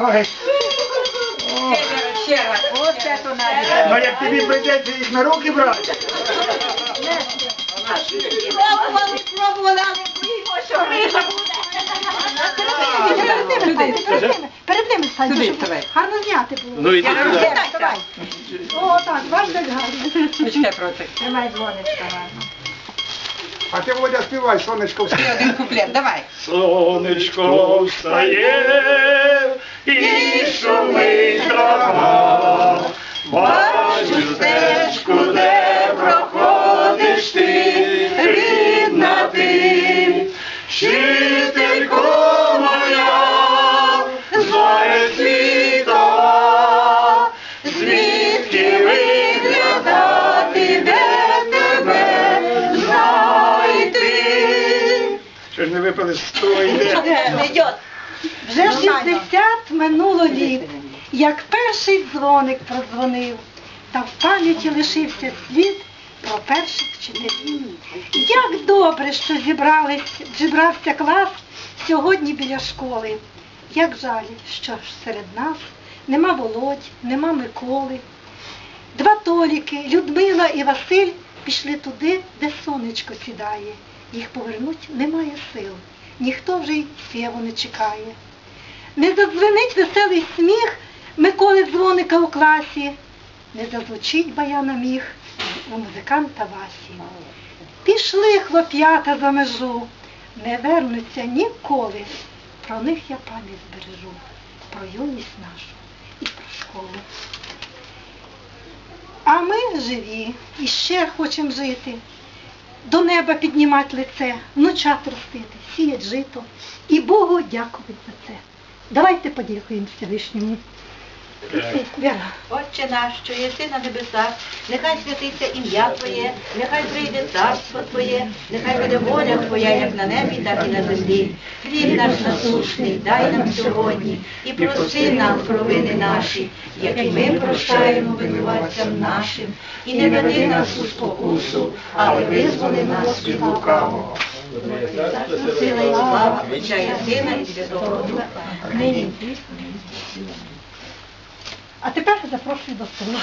Ой, Ще раз. Оце то навіть. ну як тобі прийдеться їх на руки брати. Пробували, пробували, але боїмо, що гриша буде. Перед ними перед ними, перед ними стань, Сюди щоб гарно зняти було. Ну іди сюди. Давай. О, так, бачиш, як гарно. Почекай протик. Тримай дзвоничка гарно. А ти, Володя, співай, сонечко, встає. один куплет, давай. Сонечко встає і шумить трава. Бачу стежку, де проходиш ти, рідна ти, ж не випали з того йде? Вже 60 минуло літ, як перший дзвоник продзвонив, та в пам'яті лишився слід про перших вчителів. Як добре, що зібрались, зібрався клас сьогодні біля школи. Як жаль, що ж серед нас нема Володь, нема Миколи. Два Толіки, Людмила і Василь пішли туди, де сонечко сідає. Їх повернуть немає сил, ніхто вже й сєву не чекає. Не задзвенить веселий сміх Миколи дзвоника у класі, не зазвучить баяна міг у музиканта Васі. Пішли хлоп'ята за межу, не вернуться ніколи. Про них я пам'ять збережу, про юність нашу і про школу. А ми живі і ще хочемо жити, до неба піднімати лице, внучат ростити, сіять жито. І Богу дякувати за це. Давайте подякуємо Всевишньому. Віра. Отче наш, що єси на небесах, нехай святиться ім'я Твоє, нехай прийде царство Твоє, нехай буде воля Твоя, як на небі, так і на землі. Хліб наш насущний, дай нам сьогодні, і прости нам провини наші, які ми прощаємо винуватцям нашим, і не веди нас у спокусу, але визволи нас від лукавого. Сила і слава, Отця і Сина і Святого Духа, нині. А тепер запрошую до стола.